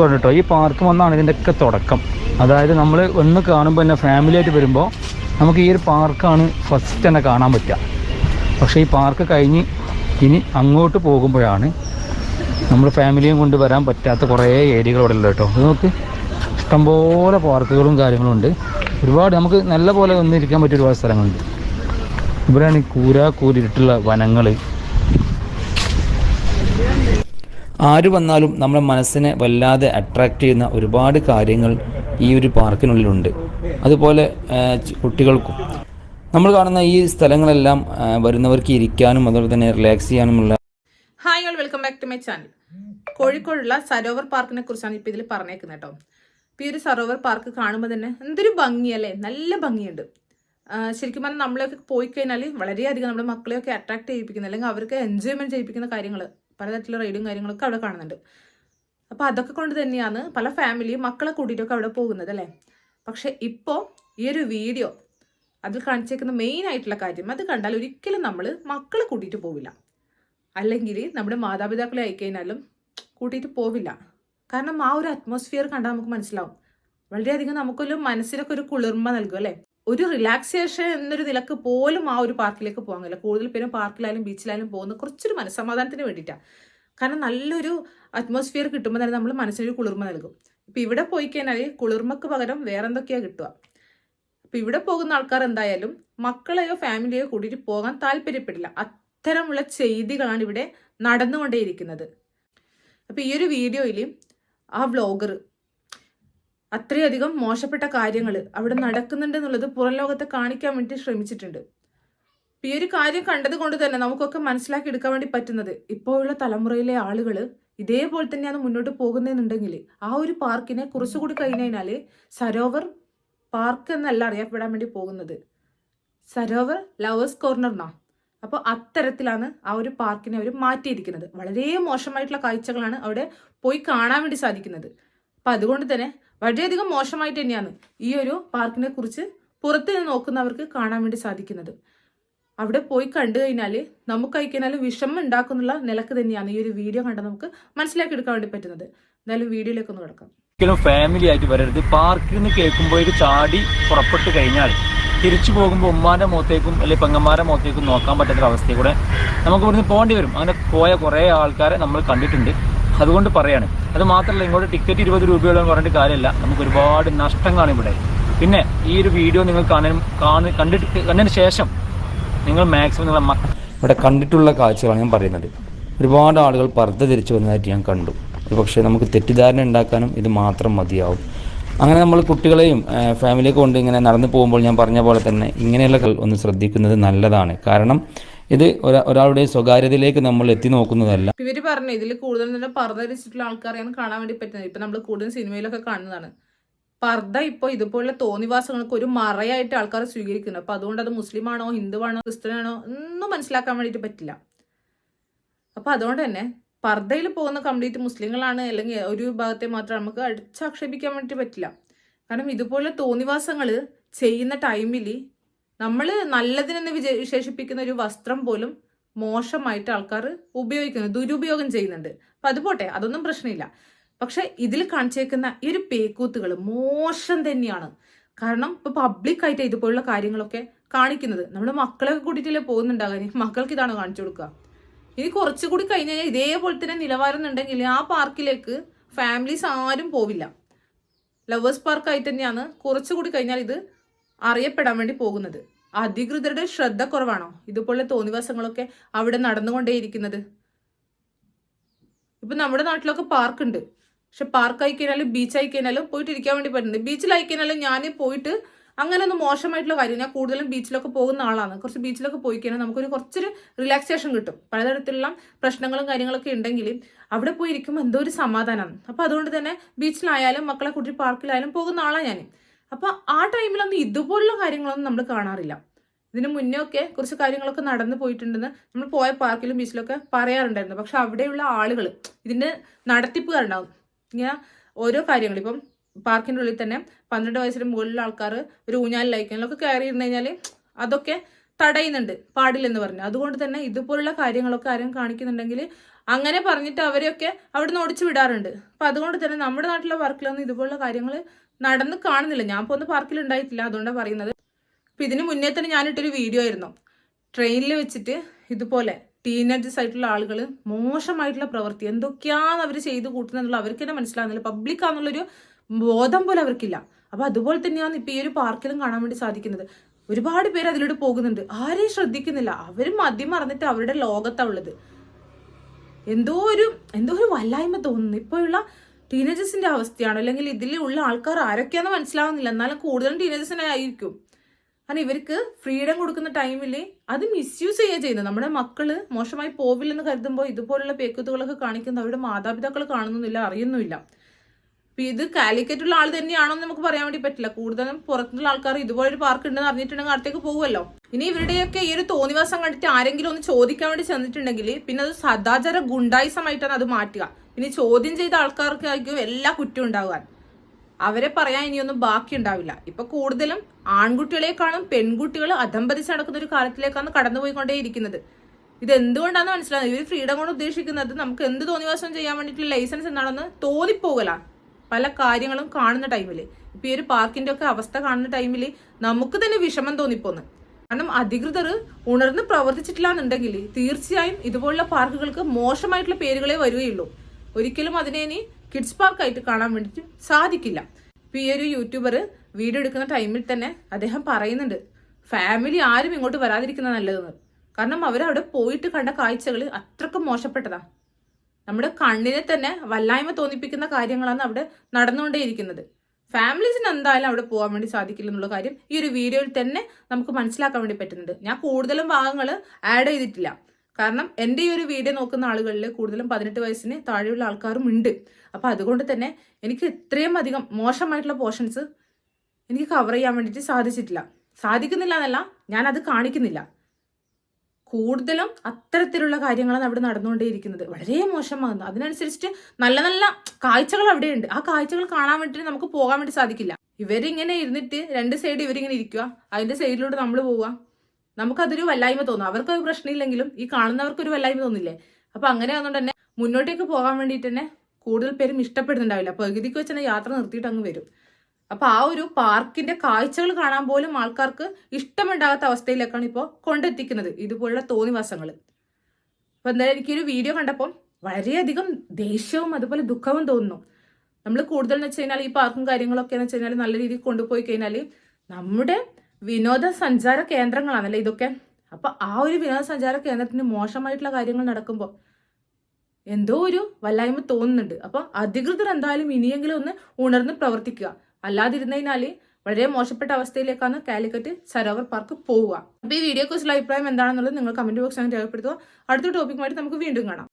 കേട്ടോ. ഈ പാർക്ക് വന്നാണ് ഇതിന്റെയൊക്കെ തുടക്കം. അതായത് നമ്മൾ ഒന്ന് കാണുമ്പോൾ തന്നെ ഫാമിലി ആയിട്ട് വരുമ്പോൾ നമുക്ക് ഈ ഒരു പാർക്കാണ് ഫസ്റ്റ് തന്നെ കാണാൻ പറ്റുക. പക്ഷേ ഈ പാർക്ക് കഴിഞ്ഞ് ഇനി അങ്ങോട്ട് പോകുമ്പോഴാണ് നമ്മൾ ഫാമിലിയും കൊണ്ട് വരാൻ പറ്റാത്ത കുറേ ഏരിയകൾ ഇവിടെ ഉള്ളത് കേട്ടോ. നോക്ക് ഇഷ്ടംപോലെ പാർക്കുകളും കാര്യങ്ങളും ഉണ്ട്. ഒരുപാട് നമുക്ക് നല്ല പോലെ ഒന്നിരിക്കാൻ പറ്റിയ ഒരുപാട് സ്ഥലങ്ങളുണ്ട്. ഇവിടെയാണ് കൂരാ കൂരിട്ടുള്ള വനങ്ങൾ ആര് വന്നാലും നമ്മുടെ മനസ്സിനെ വല്ലാതെ അട്രാക്റ്റ് ചെയ്യുന്ന ഒരുപാട് കാര്യങ്ങൾ ഈ ഒരു പാർക്കിനുള്ളിലുണ്ട്. അതുപോലെ കുട്ടികൾക്കും. നമ്മൾ കാണുന്ന ഈ സ്ഥലങ്ങളെല്ലാം വരുന്നവർക്ക് ഇരിക്കാനും അതുപോലെ തന്നെ റിലാക്സ് ചെയ്യാനുമുള്ള hi all welcome back to my channel കോഴിക്കോടുള്ള സരോവർ പാർക്കിനെ കുറിച്ചാണ് ഇപ്പോൾ ഇതിൽ പറഞ്ഞേക്കുന്നത് കേട്ടോ ഇപ്പോൾ ഈ ഒരു സരോവർ പാർക്ക് കാണുമ്പോൾ തന്നെ എന്തൊരു ഭംഗിയല്ലേ? നല്ല ഭംഗിയുണ്ട്. ശരിക്കും പറഞ്ഞാൽ നമ്മളെയൊക്കെ പോയി കഴിഞ്ഞാൽ വളരെയധികം നമ്മുടെ മക്കളെയൊക്കെ അട്രാക്ട് ചെയ്യിപ്പിക്കുന്ന. അല്ലെങ്കിൽ അവർക്ക് എൻജോയ്മെന്റ് ചെയ്യിപ്പിക്കുന്ന കാര്യങ്ങൾ പലതരത്തിലുള്ള റൈഡും കാര്യങ്ങളൊക്കെ അവിടെ കാണുന്നുണ്ട്. അപ്പോൾ അതൊക്കെ കൊണ്ട് തന്നെയാണ് പല ഫാമിലിയും മക്കളെ കൂട്ടിയിട്ടൊക്കെ അവിടെ പോകുന്നത് അല്ലേ? പക്ഷേ ഇപ്പോൾ ഈ ഒരു വീഡിയോ അതിൽ കാണിച്ചേക്കുന്ന മെയിൻ ആയിട്ടുള്ള കാര്യം അത് കണ്ടാൽ ഒരിക്കലും നമ്മൾ മക്കളെ കൂട്ടിയിട്ട് പോവില്ല. അല്ലെങ്കിൽ നമ്മുടെ മാതാപിതാക്കളെ അയക്കഴിഞ്ഞാലും കൂട്ടിയിട്ട് പോവില്ല. കാരണം ആ ഒരു അറ്റ്മോസ്ഫിയർ കണ്ടാൽ നമുക്ക് മനസ്സിലാവും. വളരെയധികം നമുക്കൊരു മനസ്സിനൊക്കെ ഒരു കുളിർമ നൽകും അല്ലേ? ഒരു റിലാക്സേഷൻ എന്നൊരു നിലയ്ക്ക് പോലും ആ ഒരു പാർക്കിലേക്ക് പോകാൻ കഴിയില്ല. കൂടുതൽ പേരും പാർക്കിലായാലും ബീച്ചിലായാലും പോകുന്ന കുറച്ചൊരു മനസ്സമാധാനത്തിന് വേണ്ടിയിട്ടാണ് കാരണം നല്ലൊരു അറ്റ്മോസ്ഫിയർ കിട്ടുമ്പോൾ തന്നെ നമ്മൾ മനസ്സിനൊരു കുളിർമ നൽകും. ഇപ്പം ഇവിടെ പോയി കഴിഞ്ഞാൽ കുളിർമക്ക് പകരം വേറെ എന്തൊക്കെയാണ് കിട്ടുക? അപ്പം ഇവിടെ പോകുന്ന ആൾക്കാർ എന്തായാലും മക്കളെയോ ഫാമിലിയോ കൂട്ടിയിട്ട് പോകാൻ താല്പര്യപ്പെടില്ല. അത്തരമുള്ള ചെയ്തികളാണ് ഇവിടെ നടന്നുകൊണ്ടേയിരിക്കുന്നത്. അപ്പം ഈ ഒരു വീഡിയോയിൽ ആ വ്ലോഗർ അത്രയധികം മോശപ്പെട്ട കാര്യങ്ങൾ അവിടെ നടക്കുന്നുണ്ട് എന്നുള്ളത് പുറം ലോകത്തെ കാണിക്കാൻ വേണ്ടി ശ്രമിച്ചിട്ടുണ്ട്. ഈ ഒരു കാര്യം കണ്ടത് കൊണ്ട് തന്നെ നമുക്കൊക്കെ മനസ്സിലാക്കി എടുക്കാൻ വേണ്ടി പറ്റുന്നത് ഇപ്പോഴുള്ള തലമുറയിലെ ആളുകൾ ഇതേപോലെ തന്നെയാണ് മുന്നോട്ട് പോകുന്നതെന്നുണ്ടെങ്കിൽ ആ ഒരു പാർക്കിനെ കുറച്ചുകൂടി കഴിഞ്ഞു കഴിഞ്ഞാൽ സരോവർ പാർക്ക് എന്നല്ല അറിയപ്പെടാൻ വേണ്ടി പോകുന്നത്. സരോവർ ലവേഴ്സ് കോർണർ എന്നാ. അപ്പോൾ അത്തരത്തിലാണ് ആ ഒരു പാർക്കിനെ അവർ മാറ്റിയിരിക്കുന്നത്. വളരെ മോശമായിട്ടുള്ള കാഴ്ചകളാണ് അവിടെ പോയി കാണാൻ വേണ്ടി സാധിക്കുന്നത്. അപ്പം അതുകൊണ്ട് തന്നെ വളരെയധികം മോശമായിട്ട് തന്നെയാണ് ഈ ഒരു പാർക്കിനെ കുറിച്ച് പുറത്ത് നിന്ന് നോക്കുന്നവർക്ക് കാണാൻ വേണ്ടി സാധിക്കുന്നത്. അവിടെ പോയി കണ്ടു കഴിഞ്ഞാൽ നമുക്ക് അയക്കാനാലും വിഷമം ഉണ്ടാക്കുന്നുള്ള നിലയ്ക്ക് തന്നെയാണ് ഈ ഒരു വീഡിയോ കണ്ട നമുക്ക് മനസ്സിലാക്കി എടുക്കാൻ വേണ്ടി പറ്റുന്നത്. എന്തായാലും വീഡിയോയിലേക്ക് ഒന്ന് കിടക്കാം. ഒരിക്കലും ഫാമിലി ആയിട്ട് വരരുത്. പാർക്കിൽ നിന്ന് കേൾക്കുമ്പോഴേക്ക് ചാടി പുറപ്പെട്ട് കഴിഞ്ഞാൽ തിരിച്ചു പോകുമ്പോൾ ഉമ്മാന്റെ മുഖത്തേക്കും അല്ലെങ്കിൽ പെങ്ങന്മാരുടെ മുഖത്തേക്കും നോക്കാൻ പറ്റാത്ത ഒരു അവസ്ഥയിൽ കൂടെ നമുക്ക് ഇവിടുന്ന് പോകേണ്ടി വരും. അങ്ങനെ പോയ കുറേ ആൾക്കാരെ നമ്മൾ കണ്ടിട്ടുണ്ട്. അതുകൊണ്ട് പറയാണ്. അത് മാത്രമല്ല ഇങ്ങോട്ട് ടിക്കറ്റ് ഇരുപത് രൂപയോളം പറഞ്ഞിട്ട് കാര്യമില്ല. നമുക്ക് ഒരുപാട് നഷ്ടങ്ങളാണ് ഇവിടെ. പിന്നെ ഈ ഒരു വീഡിയോ നിങ്ങൾ കാണാൻ കാണി കണ്ടിട്ട് കണ്ടതിന് ശേഷം നിങ്ങൾ മാക്സിമം നിങ്ങളെ ഇവിടെ കണ്ടിട്ടുള്ള കാഴ്ചകളാണ് ഞാൻ പറയുന്നത്. ഒരുപാട് ആളുകൾ പർദ്ദ തിരിച്ചു വന്നതായിട്ട് ഞാൻ കണ്ടു. പക്ഷേ നമുക്ക് തെറ്റിദ്ധാരണ ഉണ്ടാക്കാനും ഇത് മാത്രം മതിയാവും. അങ്ങനെ നമ്മൾ കുട്ടികളെയും ഫാമിലിയൊക്കെ കൊണ്ട് ഇങ്ങനെ നടന്നു പോകുമ്പോൾ ഞാൻ പറഞ്ഞ പോലെ തന്നെ ഇങ്ങനെയുള്ള ഒന്ന് ശ്രദ്ധിക്കുന്നത് നല്ലതാണ്. കാരണം ഇത് ഒരാ ഒരാളുടെ സ്വകാര്യതയിലേക്ക് നമ്മൾ എത്തി നോക്കുന്നതല്ല. ഇവർ പറഞ്ഞു ഇതിൽ കൂടുതൽ തന്നെ പറഞ്ഞിട്ടുള്ള ആൾക്കാരെയാണ് കാണാൻ വേണ്ടി പറ്റുന്നത്. ഇപ്പൊ നമ്മൾ കൂടുതൽ സിനിമയിലൊക്കെ കാണുന്നതാണ്. പർദ്ദ ഇപ്പോൾ ഇതുപോലുള്ള തോന്നിവാസങ്ങൾക്ക് ഒരു മറയായിട്ട് ആൾക്കാർ സ്വീകരിക്കുന്നു അപ്പൊ അതുകൊണ്ട് അത് മുസ്ലിം ആണോ ഹിന്ദുവാണോ ക്രിസ്ത്യനാണോ ഒന്നും മനസ്സിലാക്കാൻ വേണ്ടിയിട്ട് പറ്റില്ല. അപ്പൊ അതുകൊണ്ട് തന്നെ പർദ്ദയിൽ പോകുന്ന കംപ്ലീറ്റ് മുസ്ലിങ്ങളാണ് അല്ലെങ്കിൽ ഒരു വിഭാഗത്തെ മാത്രം നമുക്ക് അടിച്ചാക്ഷേപിക്കാൻ വേണ്ടി പറ്റില്ല. കാരണം ഇതുപോലെ തോന്നിവാസങ്ങൾ ചെയ്യുന്ന ടൈമിൽ നമ്മൾ നല്ലതിനെന്ന് വിജ വിശേഷിപ്പിക്കുന്ന ഒരു വസ്ത്രം പോലും മോശമായിട്ട് ആൾക്കാർ ഉപയോഗിക്കുന്നു ദുരുപയോഗം ചെയ്യുന്നുണ്ട്. അപ്പം അത് പോട്ടെ അതൊന്നും പ്രശ്നമില്ല. പക്ഷെ ഇതിൽ കാണിച്ചേക്കുന്ന ഈ ഒരു പേക്കൂത്തുകൾ മോശം തന്നെയാണ്. കാരണം ഇപ്പൊ പബ്ലിക്കായിട്ട് ഇതുപോലുള്ള കാര്യങ്ങളൊക്കെ കാണിക്കുന്നത്. നമ്മൾ മക്കളൊക്കെ കൂട്ടിയിട്ടല്ലേ പോകുന്നുണ്ടാകാൻ മക്കൾക്ക് ഇതാണ് കാണിച്ചു കൊടുക്കുക ഇനി കുറച്ചുകൂടി കഴിഞ്ഞ് കഴിഞ്ഞാൽ ഇതേപോലെ തന്നെ നിലവാരം ഉണ്ടെങ്കിൽ ആ പാർക്കിലേക്ക് ഫാമിലീസ് ആരും പോവില്ല. ലവേഴ്സ് പാർക്കായിട്ട് തന്നെയാണ് കുറച്ചുകൂടി കഴിഞ്ഞാൽ ഇത് അറിയപ്പെടാൻ വേണ്ടി പോകുന്നത്. അധികൃതരുടെ ശ്രദ്ധ കുറവാണോ? ഇതുപോലെ തോന്നിവാസങ്ങളൊക്കെ അവിടെ നടന്നുകൊണ്ടേയിരിക്കുന്നത്. ഇപ്പൊ നമ്മുടെ നാട്ടിലൊക്കെ പാർക്കുണ്ട്. പക്ഷെ പാർക്ക് ആയി കഴിഞ്ഞാലും ബീച്ച് ആയി കഴിഞ്ഞാലും പോയിട്ട് ഇരിക്കാൻ വേണ്ടി പറ്റുന്നത് ബീച്ചിലായി കഴിഞ്ഞാലും ഞാൻ പോയിട്ട് അങ്ങനെ ഒന്നും മോശമായിട്ടുള്ള കാര്യം ഞാൻ കൂടുതലും ബീച്ചിലൊക്കെ പോകുന്ന ആളാണ്. കുറച്ച് ബീച്ചിലൊക്കെ പോയി കഴിഞ്ഞാൽ നമുക്കൊരു കുറച്ചൊരു റിലാക്സേഷൻ കിട്ടും. പലതരത്തിലുള്ള പ്രശ്നങ്ങളും കാര്യങ്ങളൊക്കെ ഉണ്ടെങ്കിൽ അവിടെ പോയി ഇരിക്കുമ്പോൾ എന്തോ ഒരു സമാധാനമാണ് അപ്പൊ അതുകൊണ്ട് തന്നെ ബീച്ചിലായാലും മക്കളെ കൂട്ടി പാർക്കിലായാലും പോകുന്ന ആളാണ് ഞാൻ അപ്പൊ ആ ടൈമിലൊന്നും ഇതുപോലുള്ള കാര്യങ്ങളൊന്നും നമ്മൾ കാണാറില്ല. ഇതിനു മുന്നേ ഒക്കെ കുറച്ച് കാര്യങ്ങളൊക്കെ നടന്നു പോയിട്ടുണ്ടെന്ന് നമ്മൾ പോയ പാർക്കിലും ബീച്ചിലൊക്കെ പറയാറുണ്ടായിരുന്നു. പക്ഷെ അവിടെയുള്ള ആളുകൾ ഇതിന്റെ നടത്തിപ്പുകാരുണ്ടാവും. ഇങ്ങനെ ഓരോ കാര്യങ്ങൾ. ഇപ്പം പാർക്കിന്റെ ഉള്ളിൽ തന്നെ പന്ത്രണ്ട് വയസ്സിന് മുകളിലുള്ള ആൾക്കാർ ഒരു ഊഞ്ഞാലിലായിക്കാനൊക്കെ കയറി ഇരുന്ന് കഴിഞ്ഞാൽ അതൊക്കെ തടയുന്നുണ്ട് പാടില്ലെന്ന് പറഞ്ഞു. അതുകൊണ്ട് തന്നെ ഇതുപോലുള്ള കാര്യങ്ങളൊക്കെ ആരും കാണിക്കുന്നുണ്ടെങ്കിൽ അങ്ങനെ പറഞ്ഞിട്ട് അവരെയൊക്കെ അവിടുന്ന് ഓടിച്ചു വിടാറുണ്ട്. അപ്പൊ അതുകൊണ്ട് തന്നെ നമ്മുടെ നാട്ടിലെ വർക്കിലൊന്നും ഇതുപോലുള്ള കാര്യങ്ങൾ നടന്ന് കാണുന്നില്ല. ഞാൻ പോകുന്ന പാർക്കിൽ ഉണ്ടായിട്ടില്ല. അതുകൊണ്ടാണ് പറയുന്നത്. അപ്പൊ ഇതിന് മുന്നേ തന്നെ ഞാനിട്ടൊരു വീഡിയോ ആയിരുന്നു. ട്രെയിനിൽ വെച്ചിട്ട് ഇതുപോലെ ടീനേജസ് ആയിട്ടുള്ള ആളുകൾ മോശമായിട്ടുള്ള പ്രവൃത്തി എന്തൊക്കെയാണ് അവർ ചെയ്ത് കൂട്ടുന്നുള്ള അവർക്ക് തന്നെ മനസ്സിലാകുന്നില്ല പബ്ലിക് ആണെന്നുള്ളൊരു ബോധം പോലും അവർക്കില്ല. അപ്പോൾ അതുപോലെ തന്നെയാണ് ഇപ്പൊ ഈ ഒരു പാർക്കിലും കാണാൻ വേണ്ടി സാധിക്കുന്നത്. ഒരുപാട് പേര് അതിലൂടെ പോകുന്നുണ്ട്. ആരെയും ശ്രദ്ധിക്കുന്നില്ല. അവർ മദ്യം മറന്നിട്ട് അവരുടെ ലോകത്താണ് ഉള്ളത്. എന്തോ ഒരു എന്തോ ഒരു വല്ലായ്മ തോന്നുന്നു. ഇപ്പോഴുള്ള ടീനേജേഴ്സിന്റെ അവസ്ഥയാണോ. അല്ലെങ്കിൽ ഇതിൽ ഉള്ള ആൾക്കാർ ആരൊക്കെയാണെന്ന് മനസ്സിലാവുന്നില്ല. എന്നാലും കൂടുതലും ടീനേജേഴ്സിനെ ആയിരിക്കും കാരണം ഇവർക്ക് ഫ്രീഡം കൊടുക്കുന്ന ടൈമിൽ അത് മിസ്യൂസ് ചെയ്യുക ചെയ്യുന്നത്. നമ്മുടെ മക്കൾ മോശമായി പോവില്ലെന്ന് കരുതുമ്പോൾ ഇതുപോലുള്ള പേക്കുത്തുകളൊക്കെ കാണിക്കുന്നത് അവരുടെ മാതാപിതാക്കൾ കാണുന്നില്ല അറിയുന്നുമില്ല. അപ്പൊ ഇത് കാലിക്കറ്റുള്ള ആൾ തന്നെയാണോ എന്ന് നമുക്ക് പറയാൻ വേണ്ടി പറ്റില്ല. കൂടുതലും പുറത്തുള്ള ആൾക്കാർ ഇതുപോലെ ഒരു പാർക്ക് ഉണ്ടെന്ന് അറിഞ്ഞിട്ടുണ്ടെങ്കിൽ അടുത്തേക്ക് പോകുമല്ലോ. ഇനി ഇവരുടെയൊക്കെ ഈ ഒരു തോന്നിവാസം കണ്ടിട്ട് ആരെങ്കിലും ഒന്ന് ചോദിക്കാൻ വേണ്ടി ചെന്നിട്ടുണ്ടെങ്കിൽ പിന്നെ അത് സദാചാര ഗുണ്ടായിസമായിട്ടാണ് അത് മാറ്റുക. പിന്നെ ചോദ്യം ചെയ്ത ആൾക്കാർക്കായിരിക്കും എല്ലാ കുറ്റം ഉണ്ടാകാൻ. അവരെ പറയാൻ ഇനിയൊന്നും ബാക്കി ഉണ്ടാവില്ല ഇപ്പൊ കൂടുതലും ആൺകുട്ടികളെക്കാളും പെൺകുട്ടികൾ അധംപതിച്ച് നടക്കുന്ന ഒരു കാലത്തിലേക്കാണ് കടന്നുപോയിക്കൊണ്ടേയിരിക്കുന്നത്. ഇത് എന്തുകൊണ്ടാണെന്ന് മനസ്സിലാകുന്നത് ഇവർ ഫ്രീഡം കൊണ്ട് ഉദ്ദേശിക്കുന്നത് നമുക്ക് എന്ത് തോന്നിവാസം ചെയ്യാൻ വേണ്ടിയിട്ടുള്ള ലൈസൻസ് എന്താണെന്ന് തോന്നിപ്പോകല പല കാര്യങ്ങളും കാണുന്ന ടൈമിൽ ഇപ്പൊ ഈ ഒരു പാർക്കിന്റെ ഒക്കെ അവസ്ഥ കാണുന്ന ടൈമിൽ നമുക്ക് തന്നെ വിഷമം തോന്നിപ്പോന്ന്. കാരണം അധികൃതർ ഉണർന്ന് പ്രവർത്തിച്ചിട്ടില്ല എന്നുണ്ടെങ്കിൽ തീർച്ചയായും ഇതുപോലുള്ള പാർക്കുകൾക്ക് മോശമായിട്ടുള്ള പേരുകളെ വരികയുള്ളൂ. ഒരിക്കലും അതിനെ ഇനി കിഡ്സ് പാർക്കായിട്ട് കാണാൻ വേണ്ടിയിട്ട് സാധിക്കില്ല. ഇപ്പൊ ഈ ഒരു യൂട്യൂബർ വീഡിയോ എടുക്കുന്ന ടൈമിൽ തന്നെ അദ്ദേഹം പറയുന്നുണ്ട് ഫാമിലി ആരും ഇങ്ങോട്ട് വരാതിരിക്കുന്ന നല്ലതെന്ന്. കാരണം അവരവിടെ പോയിട്ട് കണ്ട കാഴ്ചകൾ അത്രക്കും മോശപ്പെട്ടതാ. നമ്മുടെ കണ്ണിനെ തന്നെ വല്ലായ്മ തോന്നിപ്പിക്കുന്ന കാര്യങ്ങളാണ് അവിടെ നടന്നുകൊണ്ടേയിരിക്കുന്നത്. ഫാമിലീസിന് എന്തായാലും അവിടെ പോകാൻ വേണ്ടി സാധിക്കില്ല എന്നുള്ള കാര്യം ഈ ഒരു വീഡിയോയിൽ തന്നെ നമുക്ക് മനസ്സിലാക്കാൻ വേണ്ടി പറ്റുന്നുണ്ട്. ഞാൻ കൂടുതലും ഭാഗങ്ങൾ ആഡ് ചെയ്തിട്ടില്ല. കാരണം എന്റെ ഈ ഒരു വീഡിയോ നോക്കുന്ന ആളുകളിൽ കൂടുതലും പതിനെട്ട് വയസ്സിന് താഴെയുള്ള ആൾക്കാരും ഉണ്ട്. അപ്പോൾ അതുകൊണ്ട് തന്നെ എനിക്ക് ഇത്രയും അധികം മോശമായിട്ടുള്ള പോർഷൻസ് എനിക്ക് കവർ ചെയ്യാൻ വേണ്ടിയിട്ട് സാധിച്ചിട്ടില്ല. സാധിക്കുന്നില്ല എന്നല്ല ഞാൻ അത് കാണിക്കുന്നില്ല. കൂടുതലും അത്തരത്തിലുള്ള കാര്യങ്ങളാണ് അവിടെ നടന്നുകൊണ്ടേയിരിക്കുന്നത്. വളരെ മോശമാകുന്നു അതിനനുസരിച്ചിട്ട് നല്ല നല്ല കാഴ്ചകൾ അവിടെയുണ്ട്. ആ കാഴ്ചകൾ കാണാൻ വേണ്ടിയിട്ട് നമുക്ക് പോകാൻ വേണ്ടി സാധിക്കില്ല. ഇവരിങ്ങനെ ഇരുന്നിട്ട് രണ്ട് സൈഡ് ഇവരിങ്ങനെ ഇരിക്കുക. അതിന്റെ സൈഡിലൂടെ നമ്മൾ പോവുക. നമുക്കതൊരു വല്ലായ്മ തോന്നും. അവർക്കൊരു പ്രശ്നമില്ലെങ്കിലും ഈ കാണുന്നവർക്കൊരു വല്ലായ്മ തോന്നില്ലേ? അപ്പൊ അങ്ങനെ ആയതുകൊണ്ട് തന്നെ മുന്നോട്ടേക്ക് പോകാൻ വേണ്ടിയിട്ട് തന്നെ കൂടുതൽ പേരും ഇഷ്ടപ്പെടുന്നുണ്ടാവില്ല. പകുതിക്ക് വെച്ച് തന്നെ യാത്ര നിർത്തിയിട്ട് അങ്ങ് വരും. അപ്പൊ ആ ഒരു പാർക്കിന്റെ കാഴ്ചകൾ കാണാൻ പോലും ആൾക്കാർക്ക് ഇഷ്ടമുണ്ടാകാത്ത അവസ്ഥയിലേക്കാണ് ഇപ്പോൾ കൊണ്ടെത്തിക്കുന്നത് ഇതുപോലുള്ള തോന്നിവാസങ്ങൾ അപ്പൊ എന്തായാലും എനിക്കൊരു വീഡിയോ കണ്ടപ്പോൾ വളരെയധികം ദേഷ്യവും അതുപോലെ ദുഃഖവും തോന്നുന്നു. നമ്മൾ കൂടുതൽ എന്ന് വെച്ച് കഴിഞ്ഞാൽ ഈ പാർക്കും കാര്യങ്ങളൊക്കെ എന്ന് വെച്ച് കഴിഞ്ഞാൽ നല്ല രീതിയിൽ കൊണ്ടുപോയി കഴിഞ്ഞാൽ നമ്മുടെ വിനോദസഞ്ചാര കേന്ദ്രങ്ങളാണല്ലേ ഇതൊക്കെ? അപ്പൊ ആ ഒരു വിനോദസഞ്ചാര കേന്ദ്രത്തിന് മോശമായിട്ടുള്ള കാര്യങ്ങൾ നടക്കുമ്പോൾ എന്തോ ഒരു വല്ലായ്മ തോന്നുന്നുണ്ട്. അപ്പൊ അധികൃതർ എന്തായാലും ഇനിയെങ്കിലും ഒന്ന് ഉണർന്ന് പ്രവർത്തിക്കുക. അല്ലാതിരുന്നതിനാല് വളരെ മോശപ്പെട്ട അവസ്ഥയിലേക്കാണ് കാലിക്കറ്റ് സരോവർ പാർക്ക് പോവുക. അപ്പൊ ഈ വീഡിയോ കുറിച്ചുള്ള അഭിപ്രായം എന്താണെന്നുള്ളത് നിങ്ങൾ കമന്റ് ബോക്സിൽ രേഖപ്പെടുത്തുക. അടുത്ത ടോപ്പിക്കുമായിട്ട് നമുക്ക് വീണ്ടും കാണാം.